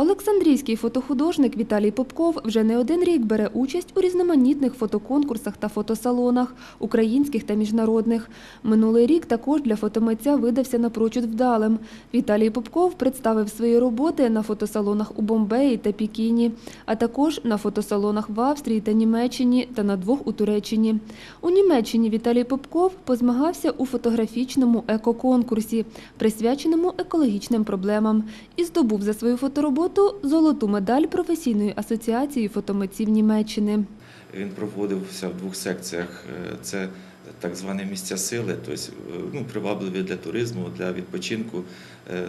Олександрійський фотохудожник Віталій Попков вже не один рік бере участь у різноманітних фотоконкурсах та фотосалонах, українських та міжнародних. Минулий рік також для фотомитця видався напрочуд вдалим. Віталій Попков представив свої роботи на фотосалонах у Бомбеї та Пікіні, а також на фотосалонах в Австрії та Німеччині та на двох у Туреччині. У Німеччині Віталій Попков позмагався у фотографічному екоконкурсі, присвяченому екологічним проблемам, і здобув за свою фотороботу золоту медаль професійної асоціації фотомитців Німеччини. Він проводився в двох секціях. Е, Це так звані місця сили, тобто е, ну, привабливі для туризму, для відпочинку е,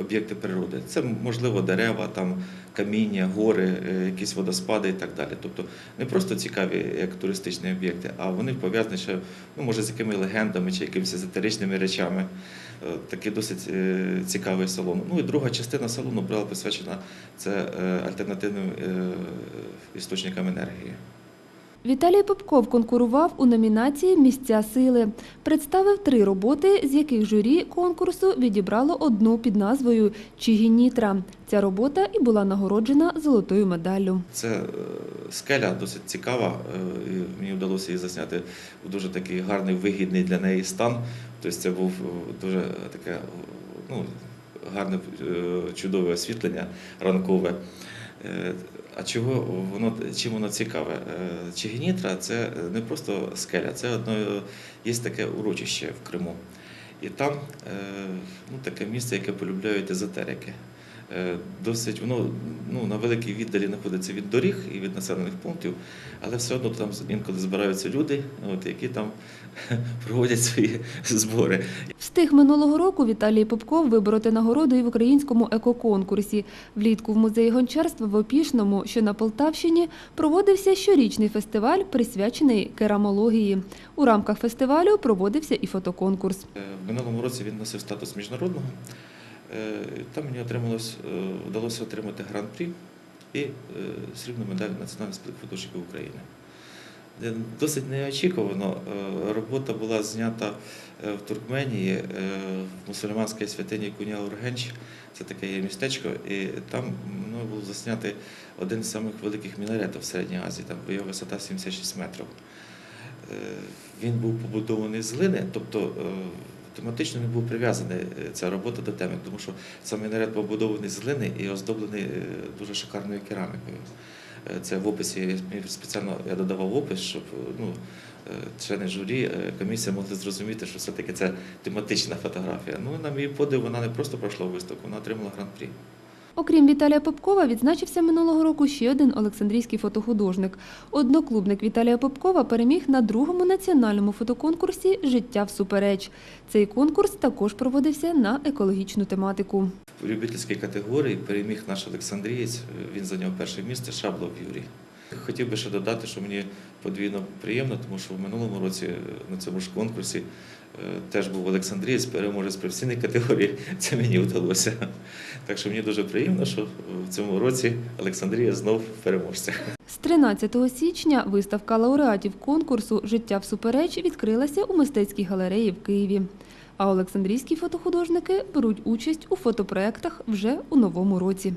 об'єкти природи. Це можливо дерева, там каміння, гори, е, якісь водоспади і так далі. Тобто не просто цікаві як туристичні об'єкти, а вони пов'язані ще ну, може з якими легендами чи якимись езотеричними речами. Е, Такий досить е, цікавий салон. Ну і друга частина салону була присвячена це альтернативним істочникам енергії. Віталій Попков конкурував у номінації Місця сили. Представив три роботи, з яких журі конкурсу відібрало одну під назвою Чигінітра. Ця робота і була нагороджена золотою медаллю. Це е, скеля досить цікава. е, Мені вдалося її засняти в дуже такий гарний, вигідний для неї стан. Тобто це був е, дуже таке ну, гарне, чудове освітлення ранкове. Е, А чого воно чим воно цікаве? Е, Чигінітра це не просто скеля, це одно є таке урочище в Криму. І там е, ну, таке місце, яке полюбляють езотерики. Е, Досить воно ну, на великій віддалі знаходиться від доріг і від населених пунктів, але все одно там інколи збираються люди, от, які там проводять свої збори. Встиг минулого року Віталій Попков вибороти нагороду і в українському екоконкурсі. Влітку в музеї гончарства в Опішному, що на Полтавщині, проводився щорічний фестиваль, присвячений керамології. У рамках фестивалю проводився і фотоконкурс. Е, В минулому році він носив статус міжнародного. Е, Там мені отрималось, е, вдалося отримати гран-прі і е, срібну медаль Національної спілки художників України. Досить неочікувано. Робота була знята в Туркменії в мусульманській святині Куня Ургенч. Це таке є містечко, і там ну, був заснятий один з самих великих мінаретів в Середній Азії. Там його висота 76 метрів. Він був побудований з глини, тобто тематично не був прив'язаний е, ця робота до теми, тому що сам мінарет побудований з глини і оздоблений е, дуже шикарною керамікою. Е, Це в описі спеціально я додавав опис, щоб ну, члени журі, комісія могли зрозуміти, що все-таки це тематична фотографія. Ну, на мій подив, вона не просто пройшла виставку, вона отримала гран-прі. Окрім Віталія Попкова, відзначився минулого року ще один олександрійський фотохудожник. Одноклубник Віталія Попкова переміг на другому національному фотоконкурсі Життя всупереч. Цей конкурс також проводився на екологічну тематику. У любительській категорії переміг наш Олександрієць, він зайняв перше місце, Шаблов Юрій. Хотів би ще додати, що мені подвійно приємно, тому що в минулому році е, на цьому ж конкурсі е, теж був Олександрієць, переможець професійної категорії. Це мені вдалося. Так що мені дуже приємно, що в цьому році Олександрія знов переможця. З 13 січня виставка лауреатів конкурсу Життя всупереч відкрилася у мистецькій галереї в Києві. А олександрійські фотохудожники беруть участь у фотопроектах вже у новому році.